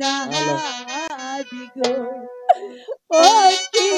নাদি গো ও কি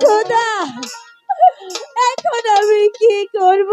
খোদা এখন আমি কি করব?